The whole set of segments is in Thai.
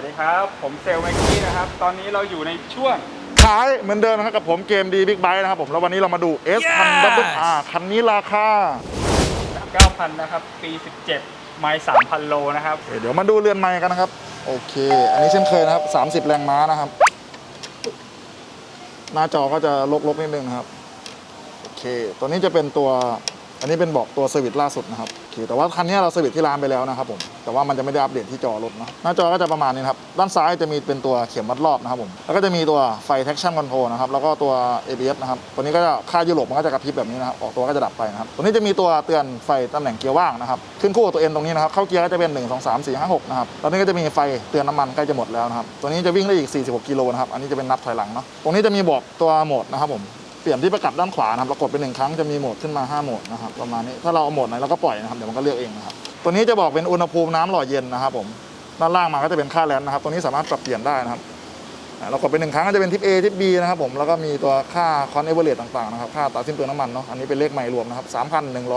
วัสดีครับ ผมเซลล์แม็กกี้นะครับ ตอนนี้เราอยู่ในช่วงขายเหมือนเดิมนะครับกับผมเกมดีบิ๊กไบค์นะครับผม แล้ววันนี้เรามาดู S คัน Yes ดับเบิลอาคันนี้ราคา 9,000 นะครับ ปี 17 ไมล์ 3,000 โลนะครับโอเคเดี๋ยวมาดูเรือนไม้กันนะครับ โอเค อันนี้เช่นเคยนะครับ 30 แรงม้านะครับ หน้าจอก็จะลกๆนิดนึงนะครับ โอเค ตัวนี้จะเป็นตัว อันนี้เป็นบอกตัวเซอร์วิสล่าสุดนะครับโอเคแต่ว่าคันนี้เราเซอร์วิสที่ร้านไปแล้วนะครับผมแต่ว่ามันจะไม่ได้อัปเดตที่จอรถนะหน้าจอก็จะประมาณนี้ครับด้านซ้ายจะมีเป็นตัวเข็มวัดรอบนะครับผมแล้วก็จะมีตัวไฟ traction control นะครับแล้วก็ตัว ABS นะครับตัวนี้ก็จะค่ายุโรปมันก็จะกระพริบแบบนี้นะครับออกตัวก็จะดับไปนะครับตัวนี้จะมีตัวเตือนไฟตำแหน่งเกียร์ว่างนะครับขึ้นคู่กับตัว N ตรงนี้นะครับเข้าเกียร์ก็จะเป็น 1 2 3 4 5 6นะครับตอนนี้ก็จะมีไฟเตือนน้ำมันใกล้จะหมดแล้วนะครับตัวนี้จะวิ่งได้อีก 46กิโลนะครับอันนี้จะเป็นนับถอยหลังเนาะตรงนี้จะมีบอกตัวโหมดนะครับผม เปลี่ยนที่ประกับด้านขวานะครับเรากดไปหนึ่งครั้งจะมีโหมดขึ้นมา5โหมดนะครับประมาณนี้ถ้าเราเอาโหมดไหนเราก็ปล่อยนะครับเดี๋ยวมันก็เลือกเองนะครับตัวนี้จะบอกเป็นอุณหภูมิน้ำหล่อเย็นนะครับผมด้านล่างมาก็จะเป็นค่าแลนด์นะครับตัวนี้สามารถปรับเปลี่ยนได้นะครับเรากดไปหนึ่งครั้งก็จะเป็นทิป A ทิป B นะครับผมแล้วก็มีตัวค่าคอนเอเวอร์เรต่างๆนะครับค่าตัดสิ้นเปลืองน้ำมันเนาะอันนี้เป็นเลขใหม่รวมนะครับ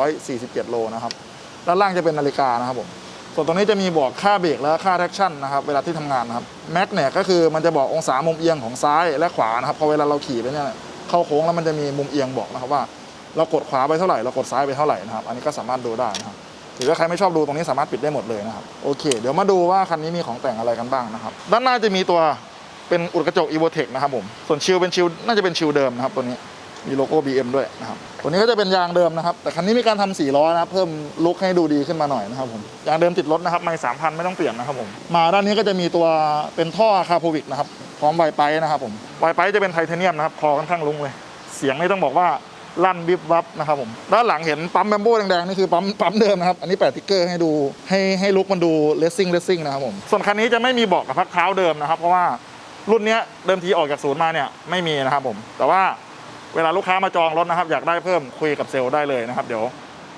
3,147 โลนะครับด้านล่างจะเป็นนาฬิกานะครับผมส่วนตรงนี้จะมีบอกค่าเบรกและค่าแท็กชั่นนะครับเวลาที่ทำงานนะครับแม็กเนี่ยก็คือมันจะบอกองศามุมเอียงของซ้ายและขวานะครับพอเวลาเราขี่ไปเนี่ย เข้าโค้งแล้วมันจะมีมุมเอียงบอกนะครับว่าเรากดขวาไปเท่าไหร่เรากดซ้ายไปเท่าไหร่นะครับอันนี้ก็สามารถดูได้นะครับหรือว่าใครไม่ชอบดูตรงนี้สามารถปิดได้หมดเลยนะครับโอเค เดี๋ยวมาดูว่าคันนี้มีของแต่งอะไรกันบ้างนะครับด้านหน้าจะมีตัวเป็นอุดกระจก e v o t e c นะครับผมส่วนชิลเป็นชิลน่าจะเป็นชิลเดิมนะครับตัวนี้มีโลโก้ BM ด้วยนะครับตัวนี้ก็จะเป็นยางเดิมนะครับ แต่คันนี้มีการทำสีล้อนะครับเพิ่มลุคให้ดูดีขึ้นมาหน่อยนะครับผมยางเดิมติดรถนะครับไม่สามพันไม่ต้องเปลี่ยนนะครับผมมาด้านนี้ก็จะมีตัวเป็นท่อคาโพวิกนะครับ พร้อมไวไปนะครับผมไวไปจะเป็นไทเทเนียมนะครับคอค่อนข้างลุงเลย เสียงนี่ต้องบอกว่าลั่นวิบวับนะครับผมด้านหลังเห็นปั๊มแบมโบ้แดงๆนี่คือปั๊มปั๊มเดิมนะครับ อันนี้แปะติ๊กเกอร์ให้ดูให้ให้ลุคมันดูเลสซิ่งเลสซิ่งนะครับผมส่วนคันนี้จะไม่มีเบอกกับพักเท้าเดิมนะครับ เพราะว่ารุ่นเนี้ยเดิมทีออกจากศูนย์มาเนี่ยไม่มีนะครับผม แต่ว่าเวลาลูกค้ามาจองรถนะครับ อยากได้เพิ่มคุยกับเซลล์ได้เลยนะครับ เดี๋ยว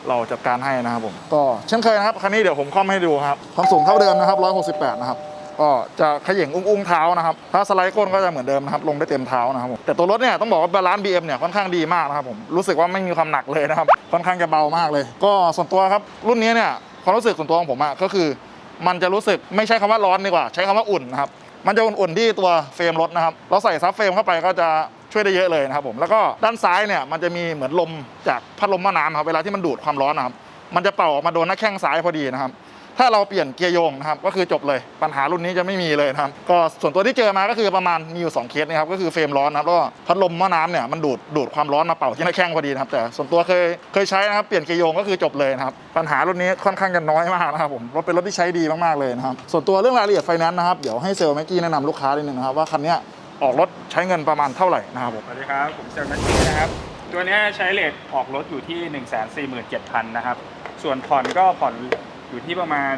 เราจัดการให้นะครับผมก็เช่นเคยนะครับคันนี้เดี๋ยวผมคล่อมให้ดูครับความสูงเท่าเดิมนะครับ168 นะครับ ก็จะขย่งอุ้งๆเท้านะครับ ถ้าสไลด์ก้นก็จะเหมือนเดิมนะครับ ลงได้เต็มเท้านะครับผม แต่ตัวรถเนี่ยต้องบอกว่าบาลานซ์ BM เนี่ยค่อนข้างดีมากนะครับผม รู้สึกว่าไม่มีความหนักเลยนะครับ ค่อนข้างจะเบามากเลย ก็ส่วนตัวครับ รุ่นนี้เนี่ยความรู้สึกส่วนตัวของผมอะก็คือ มันจะรู้สึกไม่ใช่คำว่าร้อนดีกว่า ใช้คำว่าอุ่นนะครับ มันจะอุ่นๆที่ตัวเฟรมรถนะครับ เราใส่ซับเฟรมเข้าไปก็จะช่วยได้เยอะเลยนะครับผม แล้วก็ด้านซ้ายเนี่ยมันจะมีเหมือนลมจากพัดลมม้อน้ำครับ เวลาที่มันดูดความร้อนนะครับ มันจะเป่าออกมาโดนหน้าแข้งซ้ายพอดีนะครับ ถ้าเราเปลี่ยนเกียร์โยงนะครับก็คือจบเลยปัญหารุ่นนี้จะไม่มีเลยนะครับก็ส่วนตัวที่เจอมาก็คือประมาณมีอยู่2เคสนะครับก็คือเฟรมร้อนนะครับแล้วก็พัดลมหม้อน้ำเนี่ยมันดูดดูดความร้อนมาเป่าที่หน้าแข้งพอดีนะครับแต่ส่วนตัวเคยเคยใช้นะครับเปลี่ยนเกียร์โยงก็คือจบเลยนะครับปัญหารุ่นนี้ค่อนข้างจะน้อยมากนะครับผมรถเป็นรถที่ใช้ดีมากๆเลยนะครับส่วนตัวเรื่องรายละเอียดไฟแนนซ์นะครับเดี๋ยวให้เซลล์แม็กกี้แนะนำลูกค้านิดนึงนะครับว่าคันนี้ออกรถใช้เงินประมาณเท่าไหร่นะครับผมสวัสดีครับผมเซลล์แม็กกี้นะครับตัวนี้ใช้เลทออกรถอยู่ที่ 147,000นะครับส่วนผ่อนก็ผ่อน อยู่ที่ประมาณ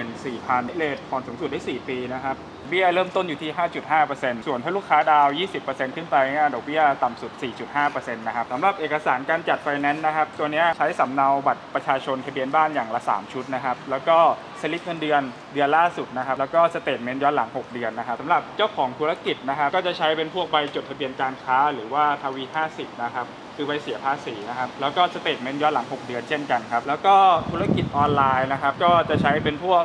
14,000เลทผ่อนสูงสุดได้ 4 ปีนะครับเบี้ยเริ่มต้นอยู่ที่ 5.5%ส่วนถ้าลูกค้าดาว 20%ขึ้นไปเนี่ยดอกเบี้ยต่ำสุด 4.5%นะครับสำหรับเอกสารการจัดไฟแนนซ์นะครับ ตัวนี้ใช้สำเนาบัตรประชาชนทะเบียนบ้านอย่างละ 3 ชุดนะครับ แล้วก็สลิปเงินเดือนเดือนล่าสุดนะครับ แล้วก็สเตทเมนต์ย้อนหลัง 6 เดือนนะครับสำหรับเจ้าของธุรกิจนะครับ ก็จะใช้เป็นพวกใบจดทะเบียนการค้า หรือว่าทวี 50 นะครับคือใบเสียภาษีนะครับ แล้วก็สเตทเมนต์ย้อนหลัง 6 เดือนเช่นกันครับ แล้วก็ธุรกิจออนไลน์นะครับ ก็จะใช้เป็นพวก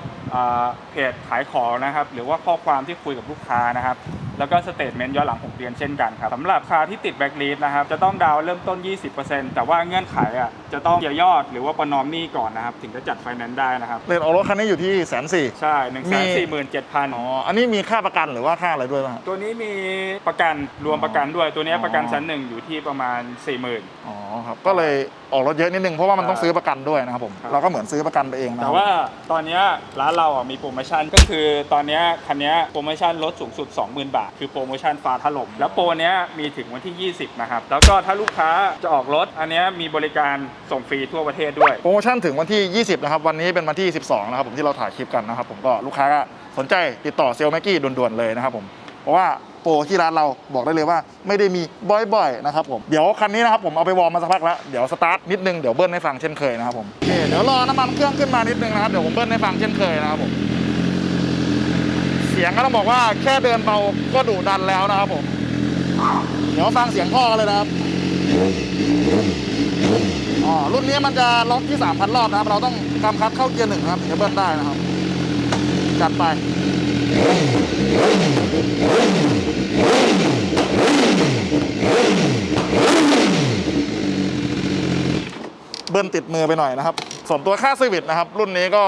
เพจขายของนะครับ หรือว่าข้อความที่คุยกับลูกค้านะครับ แล้วก็สเตทเมนต์ย้อนหลัง 6 เดือนเช่นกันครับสำหรับคาที่ติดแบ็กลีดนะครับจะต้องดาวน์เริ่มต้น 20%แต่ว่าเงื่อนไขอะจะต้องเคลียร์ยอดหรือว่าประนอมหนี้ก่อนนะครับถึงจะจัดไฟแนนซ์ได้นะครับเรทออกรถคันนี้อยู่ที่แสนสี่ใช่1นึ่งแสนสี่หมื่นเจ็ดพันอ๋ออันนี้มีค่าประกันหรือว่าค่าอะไรด้วยป่ะฮะตัวนี้มีประกันรวมประกันด้วยตัวนี้อ๋อประกันชั้นหนึ่งอยู่ที่ประมาณ 4 0,000อ๋อครับก็เลยออกรถเยอะนิดนึงเพราะว่ามันต้องใช่ซื้อประกันด้วยนะครับผมครับเราก็เหมือนซื้อประกันไปเองนะคแต่รับว่าตอนเนี้ยร้านเราอะมีโปรโมชั่นก็คือตอนเนี้ยคันเนี้ยโปรโมชั่นลดสูงสุด 20,000 บาทคือโปรโมชั่นฟ้าถล่มแล้วโปรเนี้ยมีถึงวันที่ 20 นะครับ แล้วก็ถ้าลูกค้าจะออกรถ อันเนี้ยมีบริการส่งฟรีทั่วประเทศด้วย โปรโมชั่นถึงวันที่ 20 นะครับ วันนี้เป็นวันที่ 12 นะครับผมที่เราถ่ายคลิปกันนะครับผมก็ลูกค้าก็สนใจติดต่อเซลล์แม็กกี้ด่วนๆเลยนะครับผมเพราะว่าโปรที่ร้านเราบอกได้เลยว่าไม่ได้มีบ่อยๆนะครับผมเดี๋ยวคันนี้นะครับผมเอาไปวอร์มมาสักพักแล้วเดี๋ยวสตาร์ทนิดนึงเดี๋ยวเบิ้ลให้ฟังเช่นเคยนะครับผมเคเดี๋ยวรอน้ำมันเครื่องขึ้นมานิดนึงนะครับเดี๋ยวผมเบิ้ลให้ฟังเช่นเคยนะครับผม ยงก็ต้องบอกว่าแค่เดินเบาก็ดุดันแล้วนะครับผม เดี๋ยวฟังเสียงท่อกันเลยนะครับอ๋อรุ่นนี้มันจะล็อกที่ 3,000 รอบนะครับ เราต้องกำคัดเข้าเกียร์หนึ่งนะครับถึงจะเบิ้ลได้นะครับ จัดไปเคเบิ้ลติดมือไปหน่อยนะครับ ส่วนตัวค่าเซอร์วิสนะครับรุ่นนี้ก็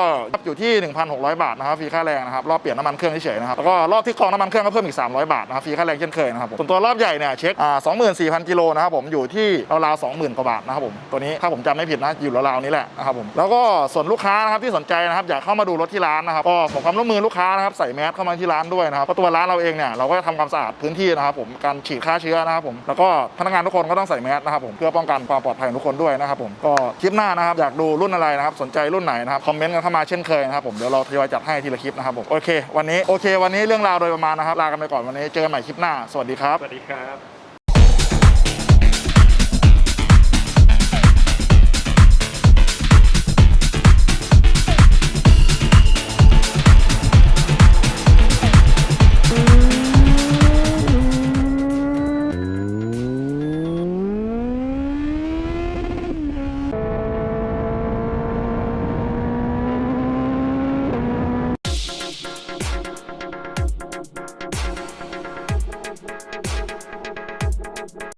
อยู่ที่ 1,600 บาทนะครับฟรีค่าแรงนะครับรอบเปลี่ยนน้ำมันเครื่องเฉยๆนะครับแล้วก็รอบที่กรองน้ำมันเครื่องก็เพิ่มอีก 300 บาทนะครับฟรีค่าแรงเช่นเคยนะครับผมส่วนตัวรอบใหญ่เนี่ยเช็คอ่า24,000กิโลนะครับผมอยู่ที่ราวๆ20,000กว่าบาทนะครับผมตัวนี้ถ้าผมจำไม่ผิดนะอยู่ราวๆนี้แหละนะครับผมแล้วก็ส่วนลูกค้านะครับที่สนใจนะครับอยากเข้ามาดูรถที่ร้านนะครับก็ขอความร่วมมือลูกค้านะครับใส่แมสเข้ามาที่ร้านด้วยนะครับเพราะตัวร้านเราเองเนี่ยเราก็จะทำความสะอาดพื้นที่นะครับผมการฉีดฆ่าเชื้อนะครับผมแล้วก็พนักงานทุกคนก็ต้องใส่แมสนะครับผมเพื่อป้องกันความปลอดภัยของทุกคนด้วยนะครับผมก็คลิปหน้านะครับอยากดูรุ่นอะไรนะครับสนใจรุ่นไหนนะครับคอมเมนต์กันเข้ามาเช่นเคยนะครับผมเดี๋ยวเราทยอยจัดให้ทีละคลิปนะครับผมโอเควันนี้โอเค วันนี้เรื่องราวโดยประมาณนะครับลากันไปก่อนวันนี้เจอกันใหม่คลิปหน้าสวัสดีครับสวัสดีครับ